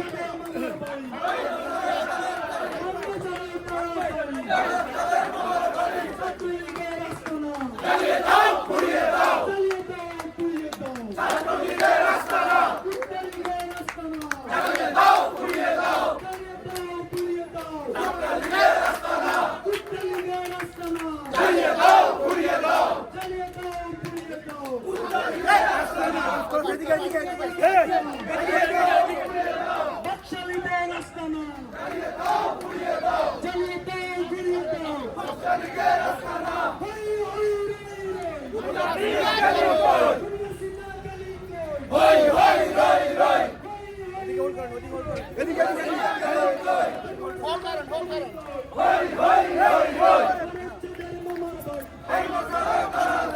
ভারত যাবে আমার বাড়ি বাংলা যাবে তাড়াতাড়ি ছাত্রলীগের আস্তানা চালিয়ে দাও পুড়িয়ে দাও চালিয়ে দাও পুড়িয়ে দাও ছাত্রলীগের রাস্তানা ছাত্রলীগের আস্তানা চালিয়ে দাও পুড়িয়ে দাও চালিয়ে দাও পুড়িয়ে দাও ছাত্রলীগের রাস্তানা ছাত্রলীগের আস্তানা চালিয়ে দাও পুড়িয়ে দাও চালিয়ে দাও পুড়িয়ে দাও ছাত্রলীগের রাস্তানা বাকশালীদের আস্তানা জ্বালিয়ে দাও পুড়িয়ে দাও ছাত্রলীগের রাস্তানা হই হই রই রই হাসিনা গেল কই খুনি হাসিনা গেলি কই হই হই রই রই হই হই হই হই রই রই বাচ্চাদের মামার বাড়ি এই মুহূর্তে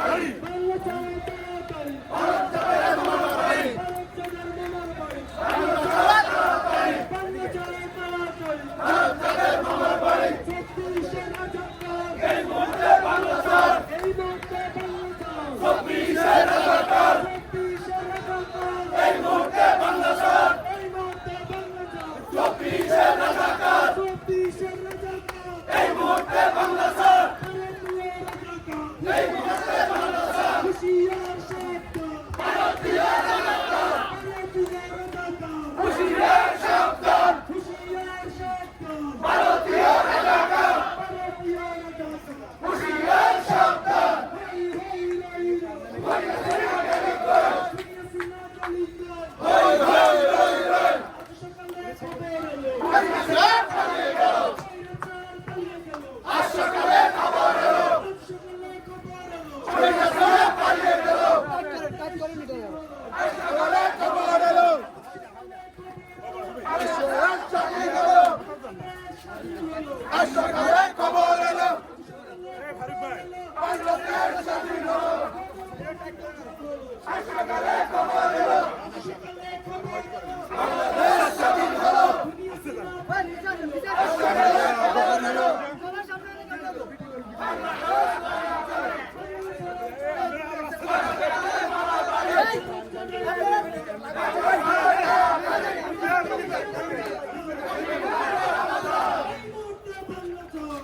বাড়ি বাংলা চাই তাড়াতাড়ি ভারত চলে আমার বাড়ি বাচ্চাদের মামার বাড়ি বাংলা চাই তাড়াতাড়ি ভারত চলে আমার বাড়ি চব্বিশের রাজাকার এই মুহূর্তে বাংলাদেশ এই মুহূর্তে বাংলা চাও চব্বিশের রাজাকার চব্বিশের রাজাকার এই মুহূর্তে বাংলাদেশ এই মুহূর্তে বাংলা চাও চব্বিশের রাজাকার চব্বিশের রাজাকার এই মুহূর্তে বাংলাদেশ ভারতীয় রাজাকার এই মুহূর্তে বাংলাদেশ হুশিয়ার সাবধান ভারতীয় রাজাকার ভারতীয় রাজাকার হুশিয়ার সাবধান হুশিয়ার সাবধান ভারতীয় রাজাকার ভারতীয় রাজাকার হুশিয়ার সাবধান হই হই রই রই হই হাসিনা গেল কই হাসিনা গেলি কই হই হই রই রই আজ সকালে খবর এলো হাসিনা পালিয়ে গেল স্বৈরাচার পালিয়ে গেল আজ সকালে খবর এলো আজ সকালে খবর এলো হাসিনা পালিয়ে গেল আজ সকালে খবর এলো হাসিনা চালিয়ে গেল আজ সকালে খবর এলো বাংলাদেশ স্বাধীন হলো আজ সকালে খবর এলো বাংলাদেশ স্বাধীন হলো আজ সকালে খবর এলো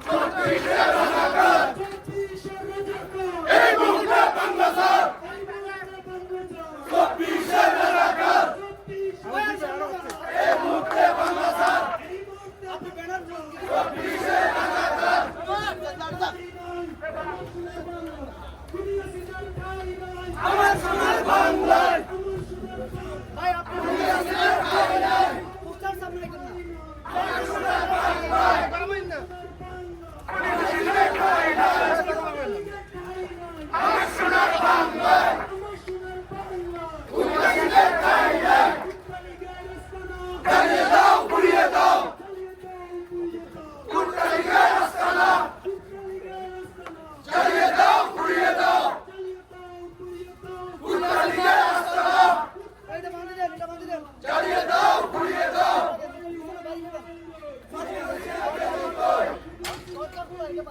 চব্বিশের রাজাকার চব্বিশের রাজাকার এই মুহূর্তে বাংলাদেশ এই মুহূর্তে বাংলা চাও চব্বিশের রাজাকার চব্বিশের রাজাকার এই মুহূর্তে বাংলাদেশ এই মুহূর্তে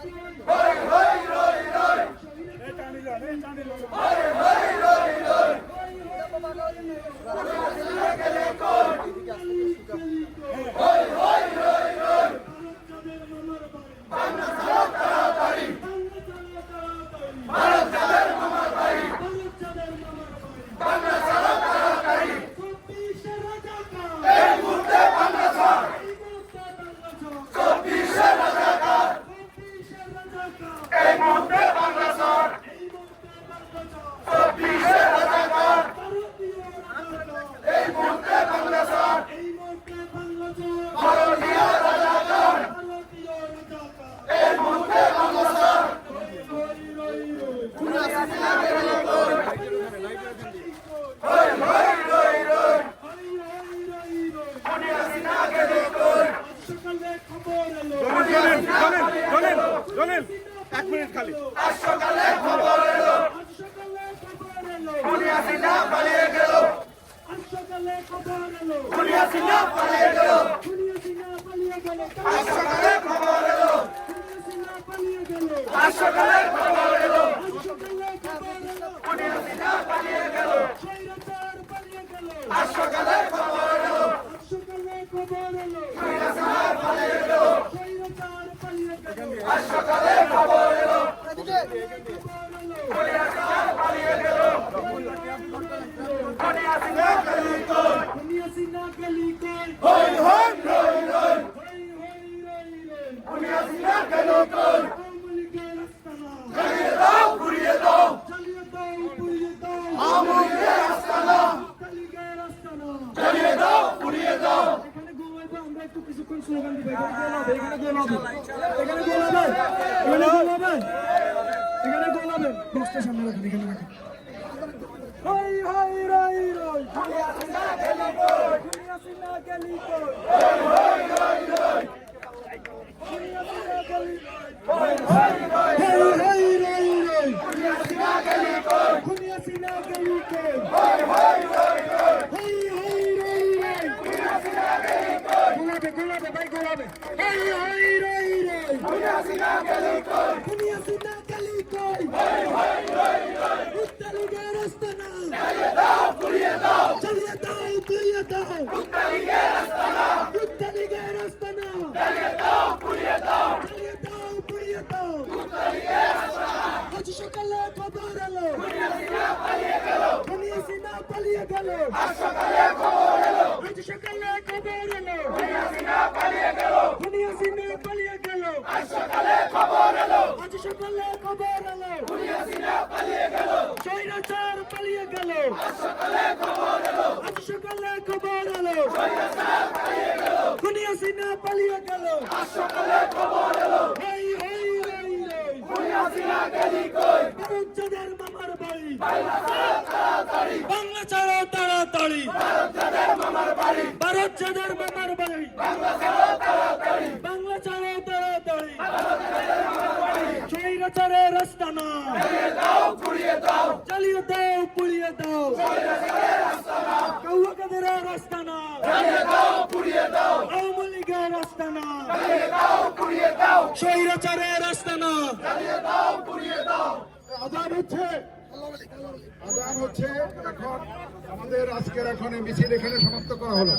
এই মুহূর্তে বাংলা ছাড় এই মুহূর্তে বাংলা ছাড় চব্বিশের রাজাকার এই মুহূর্তে বাংলা ছাড় ভারতীয় রাজাকার এই মুহূর্তে বাংলা ছাড় হই হই রই রই খুনি হাসিনা গেলে কই দলিল দলিল দলিল দলিল এক মিনিট খালি আজ সকালে খবর এলো খুনি হাসিনা পালিয়ে গেল খুনি হাসিনা পালিয়ে গেল আজ সকালে খবর এলো আজ সকালে খবর এলো খুনি হাসিনা পালিয়ে গেল আজ সকালে খবর এলো খুনি হাসিনা পালিয়ে গেল আজ সকালে খবর এলো খুনি হাসিনা পালিয়ে গেল খুনি হাসিনা গলি কই হই হই রই রই খুনি হাসিনা গলি কই জ্বালিয়ে দাও পুড়িয়ে দাও আমুলকে আস্তানা জ্বালিয়ে দাও পুড়িয়ে দাও আমরা একটু কিছুক্ষণ স্লোগান দিব। এখানে গোল হবে, এখানে গোল হবে। এখানে গোল হবে। এখানে গোল হবে। বক্সটা সামনে রাখেন, এখানে রাখেন। হাই হাই, রাই, রই। দুনিয়া সিনা গলি কই হাই হাই রাই রই দুনিয়া সিনা গলি কই হাই হাই, রাই, রই। গোলাবে ভাই গোলাবে হাই হাই রাই রই দুনিয়া সিনা গলি। কই উত্তরীয় রাস্তানা চালিয়ে দাও পুড়িয়ে দাও চালিয়ে দাও পুড়িয়ে দাও উত্তরীয় রাস্তানা উত্তরীয় রাস্তানা চালিয়ে দাও পুড়িয়ে দাও চালিয়ে দাও পুড়িয়ে দাও উত্তরীয় রাস্তানা আজ সকালে খবর এলো দুনিয়া সিনা পালিয়ে গেল। আজ সকালে খবর এলো আজ সকালে খবর এলো। দুনিয়া সিনা পালিয়ে গেল। দুনিয়া সিনা পালিয়ে গেল সকালে খবর এলো। আজ সকালে খবর এলো দুনিয়া সিনা পালিয়ে গেল। জয়রাচার পালিয়ে গেল সকালে খবর এলো। আজ সকালে খবর এলো জয়রাচার পালিয়ে গেল দুনিয়া সিনা পালিয়ে গেল। সকালে খবর এলো দুনিয়া সিনা গেলি কই? ভারত যাদের মামার বাড়ি। বাংলা ছাড়ো তাড়াতাড়ি। ভারত যাদের মামার বাড়ি। বাংলা ছাড়ো তাড়াতাড়ি। স্বৈরাচারের রাস্তা না। চালিয়ে দাও পুড়িয়ে দাও। কৌয়া কাদের রাস্তা না। আওয়ামী লীগের রাস্তা না। স্বৈরাচারের রাস্তা না। আদান হচ্ছে। আদান হচ্ছে। এখন আমাদের আজকের এখন মিছিল এখানে সমাপ্ত করা হলো।